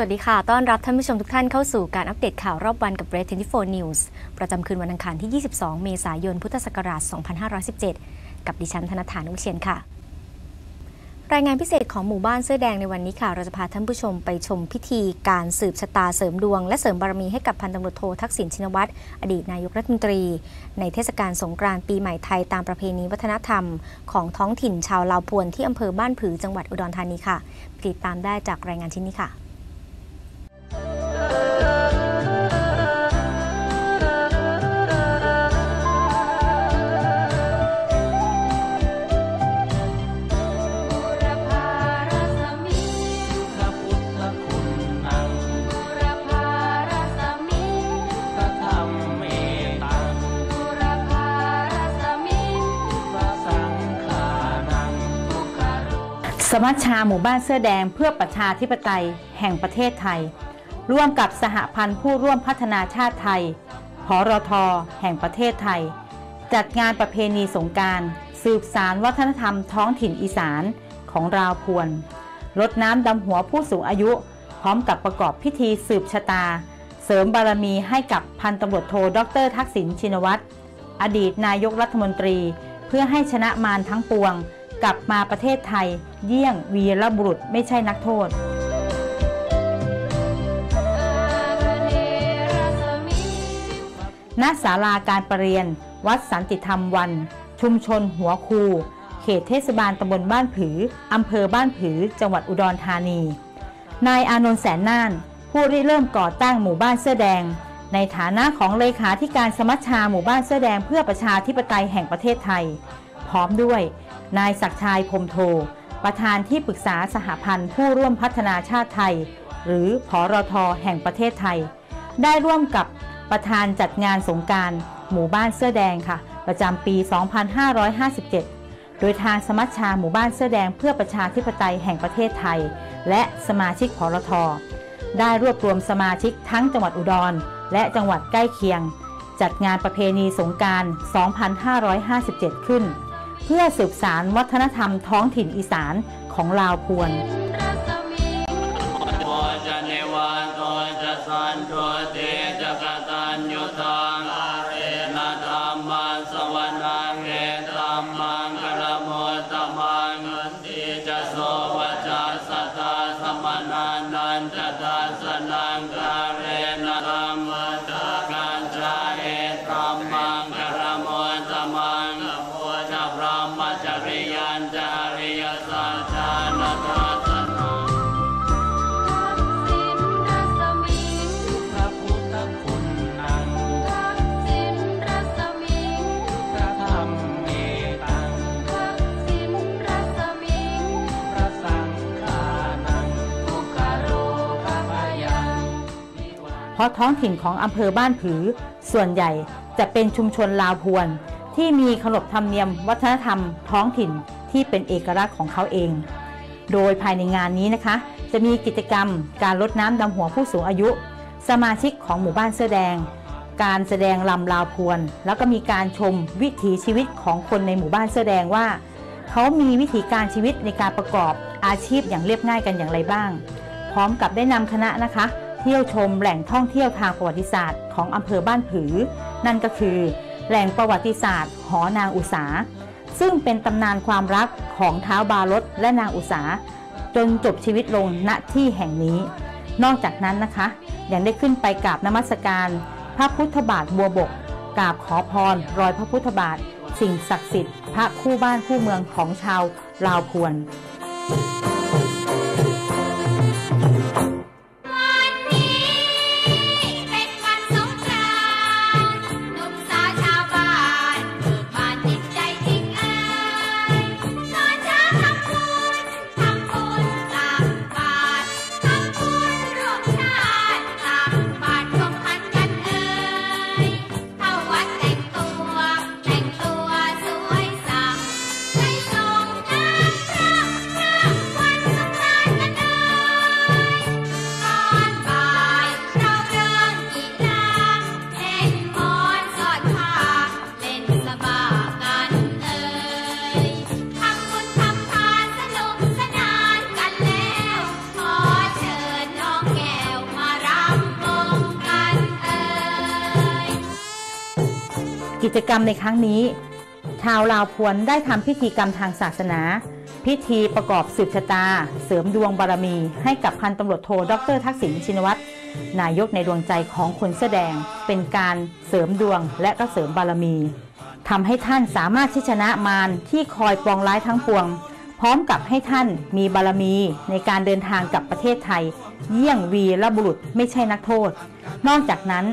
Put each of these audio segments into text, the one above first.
สวัสดีค่ะ ต้อนรับท่านผู้ชมทุกท่านเข้าสู่การอัปเดตข่าวรอบวันกับ Red 24 News ประจำคืนวันอังคารที่ 22 เมษายน พุทธศักราช 2517 กับดิฉันธนฐานุเชียนค่ะ รายงานพิเศษของหมู่บ้านเสื้อแดงในวันนี้ค่ะ เราจะพาท่านผู้ชมไปชมพิธีการสืบชะตาเสริมดวง และเสริมบารมีให้กับพันตำรวจโททักษิณชินวัตร อดีตนายกรัฐมนตรี ในเทศกาลสงกรานต์ปีใหม่ไทยตามประเพณีวัฒนธรรม ของท้องถิ่นชาวลาวพวนที่อำเภอบ้านผือจังหวัดอุดรธานีค่ะ ติดตามได้จากรายงานชิ้นนี้ค่ะ สมัชชาหมู่บ้านเสื้อแดงเพื่อประชาธิปไตยแห่งประเทศไทย ร่วมกับสหพันธ์ผู้ร่วมพัฒนาชาติไทยพรทแห่งประเทศไทย จัดงานประเพณีสงการสืบสารวัฒนธรรมท้องถิ่นอีสานของราวพวนรดน้ำดำหัวผู้สูงอายุ พร้อมกับประกอบพิธีสืบชะตา เสริมบารมีให้กับพันตำรวจโทดรทักษิณชินวัตรอดีตนายกรัฐมนตรี เพื่อให้ชนะมารทั้งปวง กลับมาประเทศไทย เยี่ยงวีรบุรุษไม่ใช่นักโทษอเนรสมิณศาลาการประเรียน วัดสันติธรรมวัน ชุมชนหัวคู เขตเทศบาลตำบลบ้านผือ อำเภอบ้านผือ จังหวัดอุดรธานี นายอานนท์แสนน่าน ผู้ริเริ่มก่อตั้งหมู่บ้านเสื้อแดง ในฐานะของเลขาธิการสมัชชาหมู่บ้านเสื้อแดงเพื่อประชาธิปไตยแห่งประเทศไทย พร้อมด้วย นายศักชัยพรมโท ประธานที่ปรึกษาสหพันธ์ผู้ร่วมพัฒนาชาติไทย หรือพอรทแห่งประเทศไทย ได้ร่วมกับประธานจัดงานสงการหมู่บ้านเสื้อแดงค่ะ ประจำปี 2557 โดยทางสมัชชาหมู่บ้านเสื้อแดงเพื่อประชาธิปไตยแห่งประเทศไทย และสมาชิกพรทได้รวบรวมสมาชิกทั้งจังหวัดอุดร และจังหวัดใกล้เคียง จัดงานประเพณีสงกราร 2557 ขึ้น เพื่อสืบสารวัฒนธรรมท้องถิ่นอีสานของลาวพวนจะเนวาโตจะสันตตาสวนังเอตัมมังกลโมตตมังอันติจะโสวัจจะสัตตาสมนานันจะทัสสนังกาเร เพราะท้องถิ่นของอำเภอบ้านผือ ส่วนใหญ่จะเป็นชุมชนลาวพวน ที่มีขนบธรรมเนียมวัฒนธรรมท้องถิ่นที่เป็นเอกลักษณ์ของเขาเอง โดยภายในงานนี้นะคะ จะมีกิจกรรมการลดน้ำดำหัวผู้สูงอายุ สมาชิกของหมู่บ้านเสื้อแดง การแสดงลำลาวพวน แล้วก็มีการชมวิถีชีวิตของคนในหมู่บ้านเสื้อแดงว่า เขามีวิถีการชีวิตในการประกอบอาชีพอย่างเรียบง่ายกันอย่างไรบ้าง พร้อมกับได้นำคณะนะคะ เที่ยวชมแหล่งท่องเที่ยวทางประวัติศาสตร์ของอำเภอบ้านผือ นั่นก็คือ แหล่งประวัติศาสตร์ หอนางอุษาซึ่งเป็นตำนานความรักของเท้าวบารถและนางอุษาจนจบชีวิตลงณที่แห่งนี้ นอกจากนั้นนะคะ ยังได้ขึ้นไปกราบนมัสการ พระพุทธบาทบัวบกกราบขอพร รอยพระพุทธบาท สิ่งศักดิ์สิทธิ์ พระคู่บ้านคู่เมืองของชาวลาวพวน กิจกรรมในครั้งนี้ ชาวลาวพวนได้ทำพิธีกรรมทางศาสนา พิธีประกอบสืบชะตา เสริมดวงบารมี ให้กับพันตำรวจโทดรทักษิณชินวัตรนายกในดวงใจของคนเสื้อแดง เป็นการเสริมดวงและก็เสริมบารมีทำให้ท่านสามารถชนะมารที่คอยปองร้ายทั้งปวง พร้อมกับให้ท่านมีบารมีในการเดินทางกับประเทศไทย เยี่ยงวีรบุรุษไม่ใช่นักโทษ นอกจากนั้น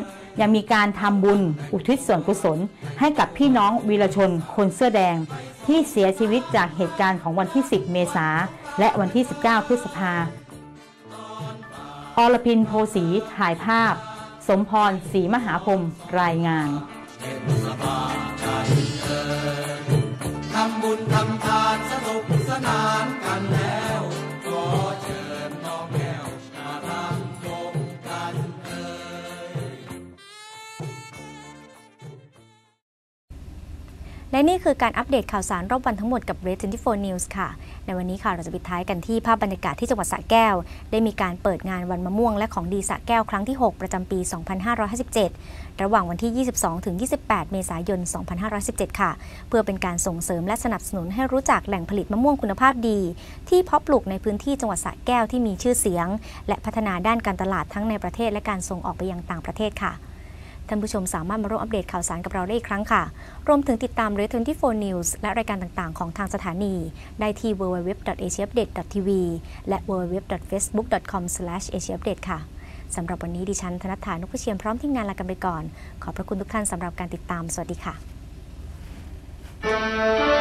ยังมีการทำบุญอุทิศส่วนกุศล ให้กับพี่น้องวีรชนคนเสื้อแดง ที่เสียชีวิตจากเหตุการณ์ของวันที่ 10 เมษาและวันที่ 19 พฤษภาอรพินโพสีถ่ายภาพ สมพรศรีมหาพรมรายงานทำบุญทำทานสนุกสนานกัน นี่คือการอัปเดตข่าวสารรอบวันทั้งหมดกับ Red 24 News ค่ะ ในวันนี้ค่ะเราจะปิดท้ายกันที่ภาพบรรยากาศที่จังหวัดสระแก้ว ได้มีการเปิดงานวันมะม่วงและของดีสระแก้วครั้งที่ 6 ประจำปี 2557 ระหว่างวันที่ 22 ถึง 28 เมษายน 2517 ค่ะ เพื่อเป็นการส่งเสริมและสนับสนุนให้รู้จักแหล่งผลิตมะม่วงคุณภาพดี ที่เพาะปลูกในพื้นที่จังหวัดสระแก้วที่มีชื่อเสียง และพัฒนาด้านการตลาดทั้งในประเทศและการส่งออกไปยังต่างประเทศค่ะ ท่านผู้ชมสามารถมาร่วมอัปเดตข่าวสารกับเราได้อีกครั้งค่ะ รวมถึงติดตาม r e 24 News และรายการต่างๆ ของทางสถานี ได้ที่ www.asiaupdate.tv และ www.facebook.com/asiaupdate ค่ะสำหรับวันนี้ดิฉันธนัฐฐานุพเชียมพร้อมทีมงานลากันไปก่อน ขอบพระคุณทุกท่านสำหรับการติดตาม สวัสดีค่ะ